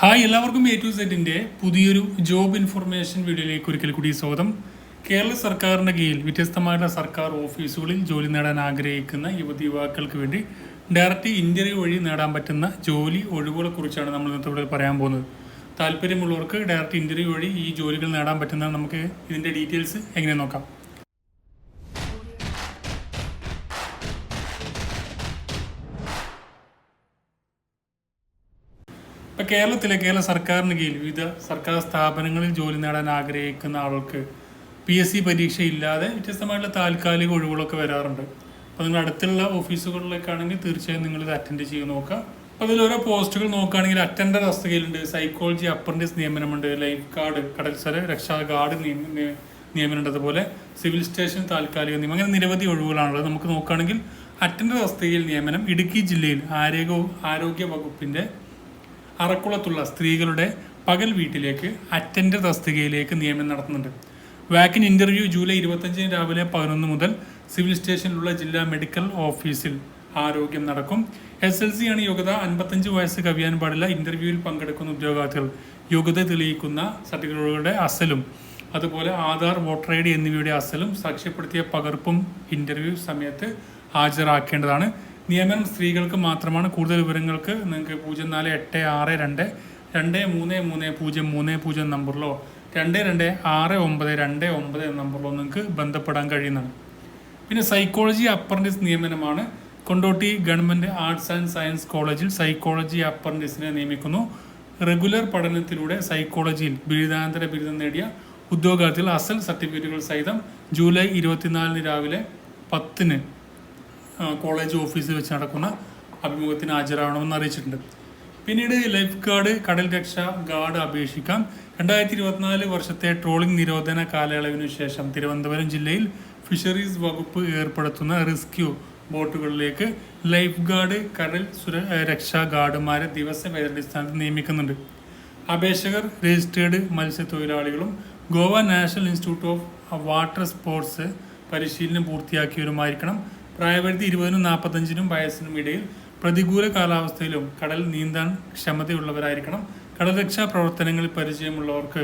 Hi എല്ലാവർക്കും A to സെറ്റിന്റെ പുതിയൊരു ജോബ് ഇൻഫർമേഷൻ വീഡിയോയിലേക്ക് ഒരിക്കൽ കൂടി സ്വാഗതം. കേരള സർക്കാരിന്റെ കീഴിൽ വ്യത്യസ്തമായിട്ടുള്ള സർക്കാർ ഓഫീസുകളിൽ ജോലി നേടാൻ ആഗ്രഹിക്കുന്ന യുവതി യുവാക്കൾക്ക് വേണ്ടി ഡയറക്റ്റ് ഇന്റർവ്യൂ വഴി നേടാൻ പറ്റുന്ന ജോലി ഒഴിവുകളെ കുറിച്ചാണ് നമ്മൾ ഇന്നത്തെ ഇവിടെ പറയാൻ പോകുന്നത്. താല്പര്യമുള്ളവർക്ക് ഡയറക്റ്റ് ഇന്റർവ്യൂ വഴി ഈ ജോലികൾ നേടാൻ പറ്റുന്ന നമുക്ക് ഇതിന്റെ ഡീറ്റെയിൽസ് എങ്ങനെ നോക്കാം? ഇപ്പൊ കേരളത്തിലെ കേരള സർക്കാരിന് കീഴിൽ വിവിധ സർക്കാർ സ്ഥാപനങ്ങളിൽ ജോലി നേടാൻ ആഗ്രഹിക്കുന്ന ആൾക്ക് പി എസ് സി പരീക്ഷ ഇല്ലാതെ വ്യത്യസ്തമായിട്ടുള്ള താൽക്കാലിക ഒഴിവുകളൊക്കെ വരാറുണ്ട്. അപ്പോൾ നിങ്ങൾ അടുത്തുള്ള ഓഫീസുകളിലേക്കാണെങ്കിൽ തീർച്ചയായും നിങ്ങൾ ഇത് അറ്റൻഡ് ചെയ്ത് നോക്കുക. അപ്പോൾ അതിൽ ഓരോ പോസ്റ്റുകൾ നോക്കുകയാണെങ്കിൽ അറ്റൻഡർ തസ്തികയിലുണ്ട് സൈക്കോളജി അപ്രന്റീസ് നിയമനമുണ്ട്. ലൈഫ് ഗാർഡ് കടൽസര രക്ഷാ ഗാർഡ് നിയമ- നിയ- നിയമനമുണ്ട്. അതുപോലെ സിവിൽ സ്റ്റേഷൻ താൽക്കാലിക നിയമം. അങ്ങനെ നിരവധി ഒഴിവുകളാണുള്ളത്. നമുക്ക് നോക്കുകയാണെങ്കിൽ അറ്റൻഡർ തസ്തികയിൽ നിയമനം ഇടുക്കി ജില്ലയിൽ ആരോഗ്യ ആരോഗ്യ അറക്കുളത്തുള്ള സ്ത്രീകളുടെ പകൽ വീട്ടിലേക്ക് അറ്റൻഡർ തസ്തികയിലേക്ക് നിയമനം നടത്തുന്നുണ്ട്. വാക്കിൻ ഇന്റർവ്യൂ ജൂലൈ ഇരുപത്തഞ്ചിന് രാവിലെ പതിനൊന്ന് മുതൽ സിവിൽ സ്റ്റേഷനിലുള്ള ജില്ലാ മെഡിക്കൽ ഓഫീസിൽ ആരോഗ്യം നടക്കും. എസ് എൽ സി ആണ് യോഗ്യത. അൻപത്തഞ്ച് വയസ്സ് കവിയാൻ പാടില്ല. ഇന്റർവ്യൂവിൽ പങ്കെടുക്കുന്ന ഉദ്യോഗാർത്ഥികൾ യോഗ്യത തെളിയിക്കുന്ന സർട്ടിഫിക്കറ്റുകളുടെ അസലും അതുപോലെ ആധാർ വോട്ടർ ഐ ഡി എന്നിവയുടെ അസലും സാക്ഷ്യപ്പെടുത്തിയ പകർപ്പും ഇന്റർവ്യൂ സമയത്ത് ഹാജരാക്കേണ്ടതാണ്. നിയമനം സ്ത്രീകൾക്ക് മാത്രമാണ്. കൂടുതൽ വിവരങ്ങൾക്ക് നിങ്ങൾക്ക് പൂജ്യം നാല് എട്ട് ആറ് രണ്ട് രണ്ട് മൂന്ന് മൂന്ന് പൂജ്യം മൂന്ന് പൂജ്യം നമ്പറിലോ രണ്ട് രണ്ട് ആറ് ഒമ്പത് രണ്ട് ഒമ്പത് നമ്പറിലോ നിങ്ങൾക്ക് ബന്ധപ്പെടാൻ കഴിയുന്നത് പിന്നെ psychology apprentice നിയമനമാണ്. Kondotty government arts and science കോളേജിൽ സൈക്കോളജി അപ്രന്റീസിനെ നിയമിക്കുന്നു. റെഗുലർ പഠനത്തിലൂടെ സൈക്കോളജിയിൽ ബിരുദാനന്തര ബിരുദം നേടിയ ഉദ്യോഗാർത്ഥികൾ അസൽ സർട്ടിഫിക്കറ്റുകൾ സഹിതം ജൂലൈ ഇരുപത്തിനാലിന് രാവിലെ പത്തിന് കോളേജ് ഓഫീസിൽ വെച്ച് നടക്കുന്ന അഭിമുഖത്തിന് ഹാജരാകണമെന്ന് അറിയിച്ചിട്ടുണ്ട്. പിന്നീട് ലൈഫ് ഗാർഡ് കടൽ രക്ഷ ഗാർഡ് അപേക്ഷിക്കാം. രണ്ടായിരത്തി ഇരുപത്തിനാല് വർഷത്തെ ട്രോളിംഗ് നിരോധന കാലയളവിനു ശേഷം തിരുവനന്തപുരം ജില്ലയിൽ ഫിഷറീസ് വകുപ്പ് ഏർപ്പെടുത്തുന്ന റെസ്ക്യൂ ബോട്ടുകളിലേക്ക് ലൈഫ് ഗാർഡ് കടൽ സുര രക്ഷാ ഗാർഡുമാരെ ദിവസം വേതനടിസ്ഥാനത്തിൽ നിയമിക്കുന്നുണ്ട്. അപേക്ഷകർ registered മത്സ്യത്തൊഴിലാളികളും Goa national institute of water sports പരിശീലനം പൂർത്തിയാക്കിയവരുമായിരിക്കണം പ്രായപരിധി ഇരുപതിനും നാൽപ്പത്തഞ്ചിനും വയസ്സിനും ഇടയിൽ പ്രതികൂല കാലാവസ്ഥയിലും കടൽ നീന്താൻ ക്ഷമതയുള്ളവരായിരിക്കണം. കടൽരക്ഷാ പ്രവർത്തനങ്ങളിൽ പരിചയമുള്ളവർക്ക്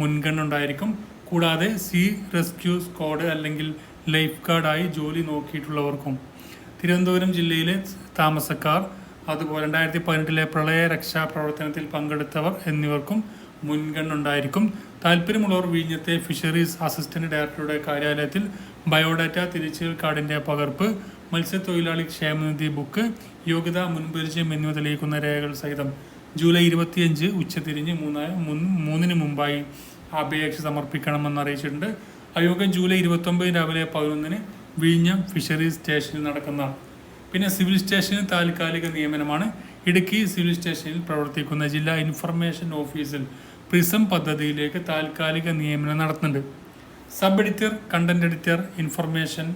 മുൻഗണന ഉണ്ടായിരിക്കും കൂടാതെ സീ റെസ്ക്യൂ സ്ക്വാഡ് അല്ലെങ്കിൽ ലൈഫ് ഗാർഡായി ജോലി നോക്കിയിട്ടുള്ളവർക്കും. തിരുവനന്തപുരം ജില്ലയിലെ താമസക്കാർ അതുപോലെ രണ്ടായിരത്തി പതിനെട്ടിലെ പ്രളയ രക്ഷാ പ്രവർത്തനത്തിൽ പങ്കെടുത്തവർ എന്നിവർക്കും മുൻഗണന ഉണ്ടായിരിക്കും താല്പര്യമുള്ളവർ വിഴിഞ്ഞത്തെ ഫിഷറീസ് അസിസ്റ്റന്റ് ഡയറക്ടറുടെ കാര്യാലയത്തിൽ ബയോഡാറ്റ തിരിച്ചൽ കാർഡിന്റെ പകർപ്പ് മത്സ്യത്തൊഴിലാളി ക്ഷേമനിധി ബുക്ക് യോഗ്യതാ മുൻപരിചയം എന്നിവ തെളിയിക്കുന്ന രേഖകൾ സഹിതം ജൂലൈ ഇരുപത്തിയഞ്ച് ഉച്ചതിരിഞ്ഞ് മൂന്നായ മുൻ- മൂന്നിന് മുമ്പായി അപേക്ഷ സമർപ്പിക്കണമെന്ന് അറിയിച്ചിട്ടുണ്ട്. അയോഗ്യം ജൂലൈ ഇരുപത്തൊമ്പത് രാവിലെ പതിനൊന്നിന് വിഴിഞ്ഞം ഫിഷറീസ് സ്റ്റേഷനിൽ നടക്കുന്ന പിന്നെ സിവിൽ സ്റ്റേഷന് താൽക്കാലിക നിയമനമാണ്. ഇടുക്കി സിവിൽ സ്റ്റേഷനിൽ പ്രവർത്തിക്കുന്ന ജില്ലാ ഇൻഫർമേഷൻ ഓഫീസിൽ പ്രിസം പദ്ധതിയിലേക്ക് താൽക്കാലിക നിയമനം നടത്തുന്നുണ്ട്. Sub editor content editor information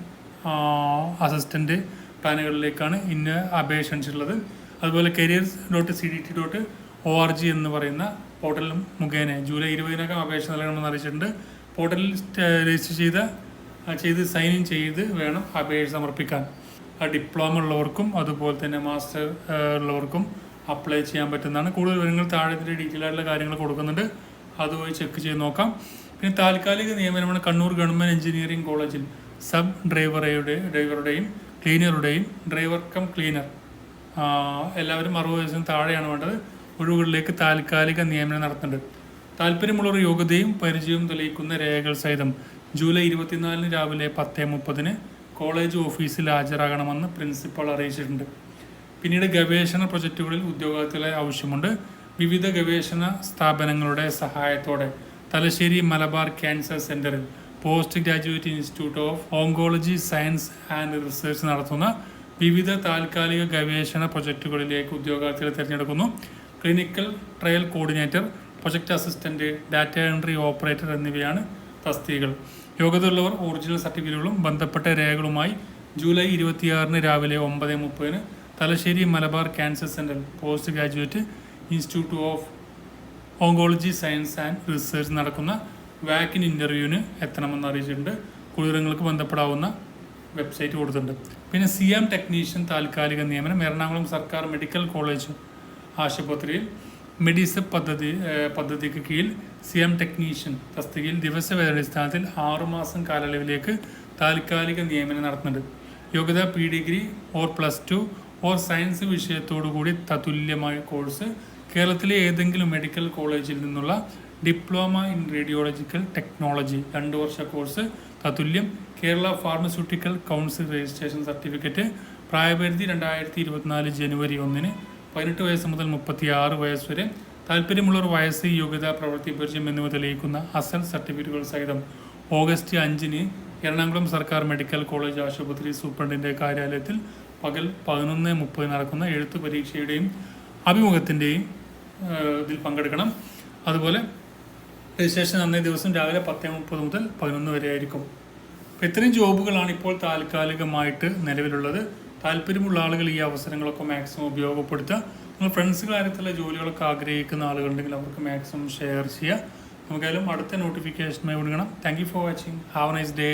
assistant പ്ലാനുകളിലേക്കാണ് ഇന്ന് അപേക്ഷ ക്ഷണിച്ചിട്ടുള്ളത് അതുപോലെ careers dot C D T dot O R G എന്ന് പറയുന്ന പോർട്ടലും മുഖേന ജൂലൈ ഇരുപതിനകം അപേക്ഷ നൽകണമെന്ന് അറിയിച്ചിട്ടുണ്ട്. പോർട്ടലിൽ രജിസ്റ്റർ ചെയ്ത ചെയ്ത് സൈൻ ഇൻ ചെയ്ത് വേണം അപേക്ഷ സമർപ്പിക്കാൻ. ഡിപ്ലോമ ഉള്ളവർക്കും അതുപോലെ തന്നെ മാസ്റ്റർ ഉള്ളവർക്കും അപ്ലൈ ചെയ്യാൻ പറ്റുന്നതാണ്. കൂടുതൽ വിവരങ്ങൾ താഴെ ഡീറ്റെയിൽ ആയിട്ടുള്ള കാര്യങ്ങൾ കൊടുക്കുന്നുണ്ട്. അതുപോയി ചെക്ക് ചെയ്ത് നോക്കാം. പിന്നെ താൽക്കാലിക നിയമനമാണ് കണ്ണൂർ ഗവൺമെന്റ് എഞ്ചിനീയറിംഗ് കോളേജിൽ സബ് ഡ്രൈവറുടെ ഡ്രൈവറുടെയും ക്ലീനറുടെയും ഡ്രൈവർ കം ക്ലീനർ. എല്ലാവരും അറുപത് വയസ്സിന് താഴെയാണ് വേണ്ടത്. ഒഴിവുകളിലേക്ക് താൽക്കാലിക നിയമനം നടത്തേണ്ടത്. താല്പര്യമുള്ളവർ യോഗ്യതയും പരിചയവും തെളിയിക്കുന്ന രേഖകൾ സഹിതം ജൂലൈ ഇരുപത്തിനാലിന് രാവിലെ പത്ത് മുപ്പതിന് കോളേജ് ഓഫീസിൽ ഹാജരാകണമെന്ന് പ്രിൻസിപ്പൾ അറിയിച്ചിട്ടുണ്ട്. പിന്നീട് ഗവേഷണ പ്രൊജക്റ്റുകളിൽ ഉദ്യോഗാർത്ഥികളെ ആവശ്യമുണ്ട്. വിവിധ ഗവേഷണ സ്ഥാപനങ്ങളുടെ സഹായത്തോടെ തലശ്ശേരി മലബാർ ക്യാൻസർ സെന്ററിൽ post graduate institute of oncology science and research നടത്തുന്ന വിവിധ താൽക്കാലിക ഗവേഷണ പ്രൊജക്റ്റുകളിലേക്ക് ഉദ്യോഗാർത്ഥികളെ തിരഞ്ഞെടുക്കുന്നു. Clinical trial coordinator project assistant data entry operator എന്നിവയാണ് തസ്തികകൾ. യോഗ്യതയുള്ളവർ ഒറിജിനൽ സർട്ടിഫിക്കറ്റുകളും ബന്ധപ്പെട്ട രേഖകളുമായി ജൂലൈ ഇരുപത്തിയാറിന് രാവിലെ ഒമ്പത് മുപ്പതിന് Thalassery Malabar cancer centre post graduate institute of oncology science and research നടക്കുന്ന വാക്കിൻ ഇന്റർവ്യൂവിന് എത്തണമെന്ന് അറിയിച്ചിട്ടുണ്ട്. കുളിരങ്ങൾക്ക് ബന്ധപ്പെടാവുന്ന വെബ്സൈറ്റ് കൊടുത്തിട്ടുണ്ട്. പിന്നെ സി എം ടെക്നീഷ്യൻ താൽക്കാലിക നിയമനം എറണാകുളം സർക്കാർ മെഡിക്കൽ കോളേജ് ആശുപത്രിയിൽ മെഡിസപ്പ് പദ്ധതി പദ്ധതിക്ക് കീഴിൽ സി എം ടെക്നീഷ്യൻ തസ്തികയിൽ ദിവസവേതനടിസ്ഥാനത്തിൽ ആറുമാസം കാലയളവിലേക്ക് താൽക്കാലിക നിയമനം നടത്തുന്നുണ്ട്. യോഗ്യത P degree or plus two or science വിഷയത്തോടു കൂടി തത്തുല്യമായ കോഴ്സ് കേരളത്തിലെ ഏതെങ്കിലും മെഡിക്കൽ കോളേജിൽ നിന്നുള്ള ഡിപ്ലോമ ഇൻ റേഡിയോളജിക്കൽ ടെക്നോളജി രണ്ട് വർഷ course തത്തുല്യം Kerala pharmaceutical council registration certificate പ്രായപരിധി രണ്ടായിരത്തി ഇരുപത്തിനാല് ജനുവരി ഒന്നിന് പതിനെട്ട് വയസ്സ് മുതൽ മുപ്പത്തി ആറ് വയസ്സ് വരെ താല്പര്യമുള്ളവർ വയസ്സ് യോഗ്യത പ്രവൃത്തി പരിചയം എന്നിവ തെളിയിക്കുന്ന അസൽ സർട്ടിഫിക്കറ്റുകൾ സഹിതം ഓഗസ്റ്റ് അഞ്ചിന് എറണാകുളം സർക്കാർ മെഡിക്കൽ കോളേജ് ആശുപത്രി സൂപ്രണ്ടിന്റെ കാര്യാലയത്തിൽ പകൽ പതിനൊന്ന് മുപ്പത് നടക്കുന്ന എഴുത്തു പരീക്ഷയുടെയും അഭിമുഖത്തിന്റെയും ഇതിൽ പങ്കെടുക്കണം. അതുപോലെ രജിസ്ട്രേഷൻ അന്നേ ദിവസം രാവിലെ പത്ത് മുപ്പത് മുതൽ പതിനൊന്ന് വരെ ആയിരിക്കും. അപ്പോൾ ഇത്രയും ജോബുകളാണ് ഇപ്പോൾ താൽക്കാലികമായിട്ട് നിലവിലുള്ളത്. താല്പര്യമുള്ള ആളുകൾ ഈ അവസരങ്ങളൊക്കെ മാക്സിമം ഉപയോഗപ്പെടുത്തുക. നിങ്ങൾ ഫ്രണ്ട്സ് കാര്യത്തിലുള്ള ജോലികളൊക്കെ ആഗ്രഹിക്കുന്ന ആളുകളുണ്ടെങ്കിൽ അവർക്ക് മാക്സിമം ഷെയർ ചെയ്യുക. നമുക്കായാലും അടുത്ത നോട്ടിഫിക്കേഷനുമായി വിടുകണം thank you for watching have nice day